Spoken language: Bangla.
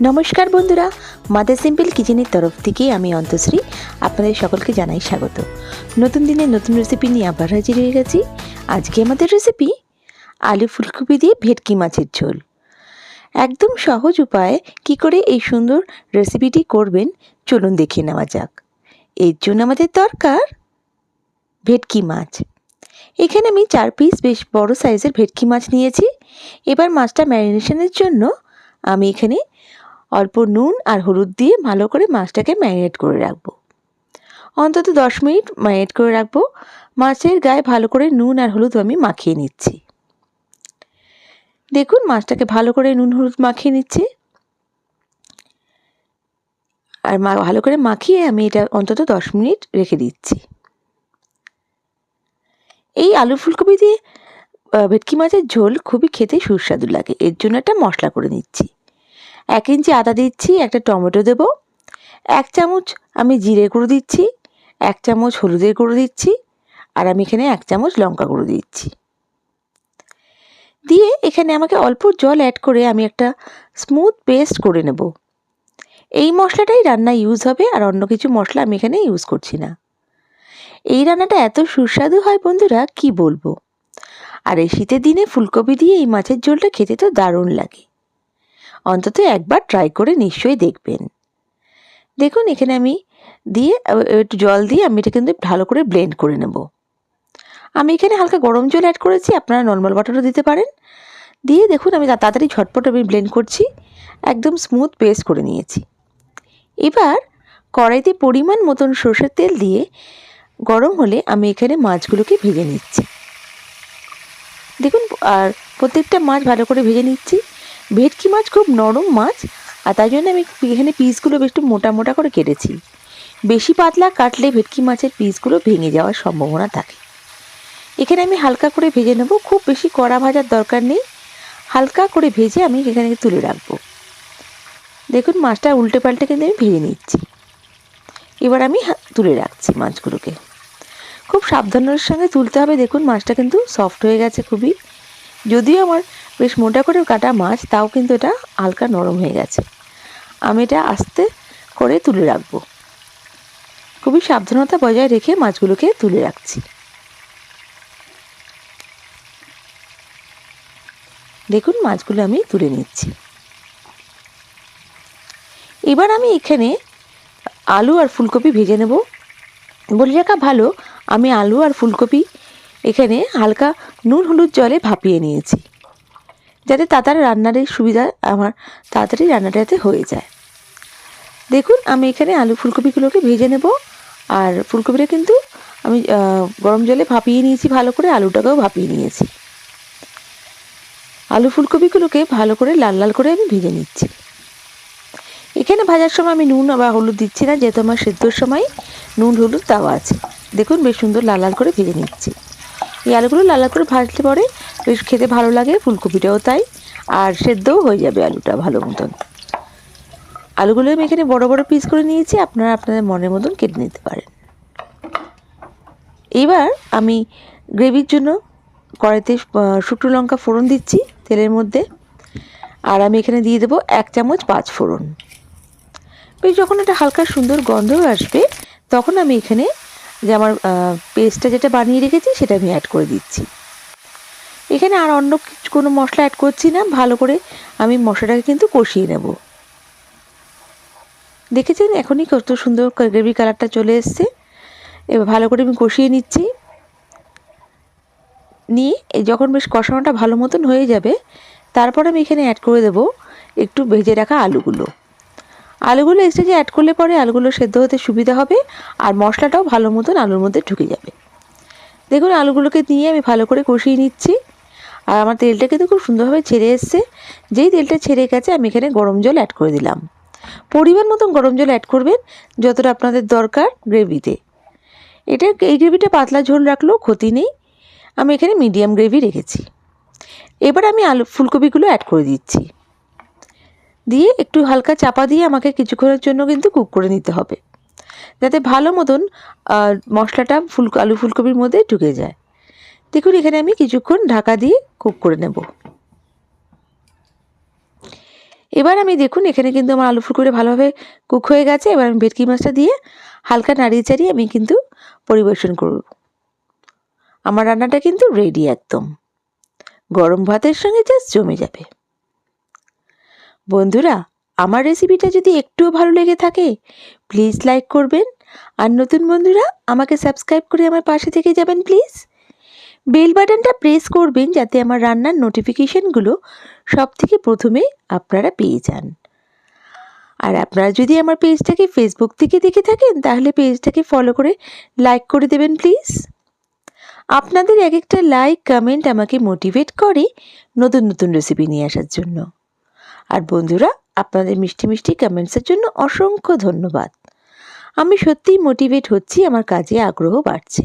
নমস্কার বন্ধুরা মাদার সিম্পল কিচেনের তরফ থেকে আমি অন্তশ্রী আপনাদের সকলকে জানাই স্বাগত। নতুন দিনে নতুন রেসিপি নিয়ে আবার হাজির হয়ে গেছি। আজকে আমাদের রেসিপি আলু ফুলকপি দিয়ে ভেটকি মাছের ঝোল। একদম সহজ উপায়ে কি করে এই সুন্দর রেসিপিটি করবেন, চলুন দেখে নেওয়া যাক। এর জন্য আমাদের দরকার ভেটকি মাছ। এখানে আমি চার পিস বেশ বড় সাইজের ভেটকি মাছ নিয়েছি। এবার মাছটা ম্যারিনেশনের জন্য আমি এখানে অল্প নুন আর হলুদ দিয়ে ভালো করে মাছটাকে ম্যারিনেট করে রাখব। অন্তত দশ মিনিট ম্যারিনেট করে রাখব। মাছের গায়ে ভালো করে নুন আর হলুদ আমি মাখিয়ে নিচ্ছি। দেখুন, মাছটাকে ভালো করে নুন হলুদ মাখিয়ে নিচ্ছি। আর মা ভালো করে মাখিয়ে আমি এটা অন্তত দশ মিনিট রেখে দিচ্ছি। এই আলু ফুলকপি দিয়ে ভেটকি মাছের ঝোল খুবই খেতে সুস্বাদু লাগে। এর জন্য একটা মশলা করে নিচ্ছি। এক ইঞ্চি আদা দিচ্ছি, একটা টমেটো দেব। এক চামচ আমি জিরে গুঁড়ো দিচ্ছি, এক চামচ হলুদের গুঁড়ো দিচ্ছি, আর আমি এখানে এক চামচ লঙ্কা গুঁড়ো দিচ্ছি। দিয়ে এখানে আমাকে অল্প জল অ্যাড করে আমি একটা স্মুথ পেস্ট করে নেব। এই মশলাটাই রান্না ইউজ হবে, আর অন্য কিছু মশলা আমি এখানে ইউজ করছি না। এই রান্নাটা এত সুস্বাদু হয় বন্ধুরা, কি বলব? আর এই শীতের দিনে ফুলকপি দিয়ে এই মাছের ঝোলটা খেতে তো দারুণ লাগে। অন্তত একবার ট্রাই করে নিশ্চয়ই দেখবেন। দেখুন, এখানে আমি দিয়ে একটু জল দিয়ে আমি এটা কিন্তু ভালো করে ব্লেন্ড করে নেব। আমি এখানে হালকা গরম জল অ্যাড করেছি, আপনারা নর্মাল ওয়াটারও দিতে পারেন। দিয়ে দেখুন, আমি তাড়াতাড়ি ঝটপট আমি ব্লেন্ড করছি, একদম স্মুথ পেস্ট করে নিয়েছি। এবার কড়াইতে পরিমাণ মতন সর্ষের তেল দিয়ে গরম হলে আমি এখানে মাছগুলোকে ভেজে নিচ্ছি। দেখুন, আর প্রত্যেকটা মাছ ভালো করে ভেজে নিচ্ছি। ভেটকি মাছ খুব নরম মাছ, আর তাই জন্য আমি এখানে পিসগুলো একটু মোটা মোটা করে কেটেছি। বেশি পাতলা কাটলে ভেটকি মাছের পিসগুলো ভেঙে যাওয়ার সম্ভাবনা থাকে। এখানে আমি হালকা করে ভেজে নেব, খুব বেশি কড়া ভাজার দরকার নেই। হালকা করে ভেজে আমি এখানে তুলে রাখব। দেখুন, মাছটা উল্টে পাল্টে কিন্তু আমি ভেজে নিচ্ছি। এবার আমি তুলে রাখছি মাছগুলোকে। খুব সাবধানের সঙ্গে তুলতে হবে। দেখুন, মাছটা কিন্তু সফট হয়ে গেছে খুবই। যদিও আমার বেশ মোটা করে কাটা মাছ, তাও কিন্তু এটা হালকা নরম হয়ে গেছে। আমি এটা আস্তে করে তুলে রাখব। খুবই সাবধানতা বজায় রেখে মাছগুলোকে তুলে রাখছি। দেখুন, মাছগুলো আমি তুলে নিচ্ছি। এবার আমি এখানে আলু আর ফুলকপি ভেজে নেব। বলে রাখা ভালো, আমি আলু আর ফুলকপি এখানে হালকা নুন হলুদ জলে ভাপিয়ে নিয়েছি। যাতে তাড়াতাড়ি রান্নার এই সুবিধা আমার তাড়াতাড়ি রান্নাটা যাতে হয়ে যায়। দেখুন, আমি এখানে আলু ফুলকপিগুলোকে ভেজে নেব। আর ফুলকপিটা কিন্তু আমি গরম জলে ভাপিয়ে নিয়েছি, ভালো করে আলুটাকেও ভাপিয়ে নিয়েছি। আলু ফুলকপিগুলোকে ভালো করে লাল লাল করে আমি ভেজে নিচ্ছি। এখানে ভাজার সময় আমি নুন বা হলুদ দিচ্ছি না, যেহেতু আমার সেদ্ধর সময় নুন, হলুদ দেওয়া আছে। দেখুন, বেশ সুন্দর লাল লাল করে ভেজে নিচ্ছি। এই আলুগুলো লাল লাল করে ভাজলে পরে বেশ খেতে ভালো লাগে, ফুলকপিটাও তাই, আর সেদ্ধও হয়ে যাবে আলুটা ভালো মতন। আলুগুলো আমি এখানে বড় বড় পিস করে নিয়েছি, আপনারা আপনাদের মনের মতন কেটে নিতে পারেন। এবার আমি গ্রেভির জন্য কড়াইতে শুকনো লঙ্কা ফোড়ন দিচ্ছি তেলের মধ্যে, আর আমি এখানে দিয়ে দেবো এক চামচ পাঁচ ফোড়ন। বেশ যখন এটা হালকা সুন্দর গন্ধ আসবে, তখন আমি এখানে যে আমার পেস্টটা যেটা বানিয়ে রেখেছি, সেটা আমি অ্যাড করে দিচ্ছি। এখানে আর অন্য কিছু কোনো মশলা অ্যাড করছি না, ভালো করে আমি মশলাটাকে কিন্তু কষিয়ে নেব। দেখেছেন? এখনই কত সুন্দর গ্রেভি কালারটা চলে এসছে। এবার ভালো করে আমি কষিয়ে নিচ্ছি। নিয়ে যখন বেশ কষানোটা ভালো মতন হয়ে যাবে, তারপর আমি এখানে অ্যাড করে দেবো একটু ভেজে রাখা আলুগুলো। আলুগুলো এক্সট্রা অ্যাড করলে পরে আলুগুলো সেদ্ধ হতে সুবিধা হবে আর মশলাটাও ভালো মতন আলুর মধ্যে ঢুকে যাবে। দেখুন, আলুগুলোকে নিয়ে আমি ভালো করে কষিয়ে নিচ্ছি। আর আমার তেলটা কিন্তু খুব সুন্দরভাবে ছেড়ে এসছে। যেই তেলটা ছেড়ে গেছে, আমি এখানে গরম জল অ্যাড করে দিলাম। পরিমাণ মতন গরম জল অ্যাড করবেন, যতটা আপনাদের দরকার গ্রেভিতে এটা এই গ্রেভিটা পাতলা ঝোল রাখলেও ক্ষতি নেই। আমি এখানে মিডিয়াম গ্রেভি রেখেছি। এবার আমি আলু, ফুলকপিগুলো অ্যাড করে দিচ্ছি। দিয়ে একটু হালকা চাপা দিয়ে আমাকে কিছুক্ষণের জন্য কিন্তু কুক করে নিতে হবে। যাতে ভালো মতন মশলাটা ফুল, আলু ফুলকপির মধ্যে ঢুকে যায়। দেখুন, এখানে আমি কিছুক্ষণ ঢাকা দিয়ে কুক করে নেব। এবার আমি দেখুন, এখানে কিন্তু আমার আলু ফুলকপি ভালোভাবে কুক হয়ে গেছে। এবার আমি ভেটকি মাছটা দিয়ে হালকা নাড়িয়ে চাড়িয়ে আমি কিন্তু পরিবেশন করব। আমার রান্নাটা কিন্তু রেডি একদম। গরম ভাতের সঙ্গে জাস্ট জমে যাবে। বন্ধুরা, আমার রেসিপিটা যদি একটুও ভালো লেগে থাকে প্লিজ লাইক করবেন। আর নতুন বন্ধুরা, আমাকে সাবস্ক্রাইব করে আমার পাশে থেকে যাবেন প্লিজ বেল বাটনটা প্রেস করবেন যাতে আমার রান্নার নোটিফিকেশানগুলো সব থেকে প্রথমে আপনারা পেয়ে যান। আর আপনারা যদি আমার পেজটাকে ফেসবুক থেকে দেখে থাকেন, তাহলে পেজটাকে ফলো করে লাইক করে দেবেন প্লিজ আপনাদের এক একটা লাইক কমেন্ট আমাকে মোটিভেট করে নতুন নতুন রেসিপি নিয়ে আসার জন্য। আর বন্ধুরা, আপনাদের মিষ্টি মিষ্টি কমেন্টসের জন্য অসংখ্য ধন্যবাদ। আমি সত্যিই মোটিভেট হচ্ছি, আমার কাজে আগ্রহ বাড়ছে।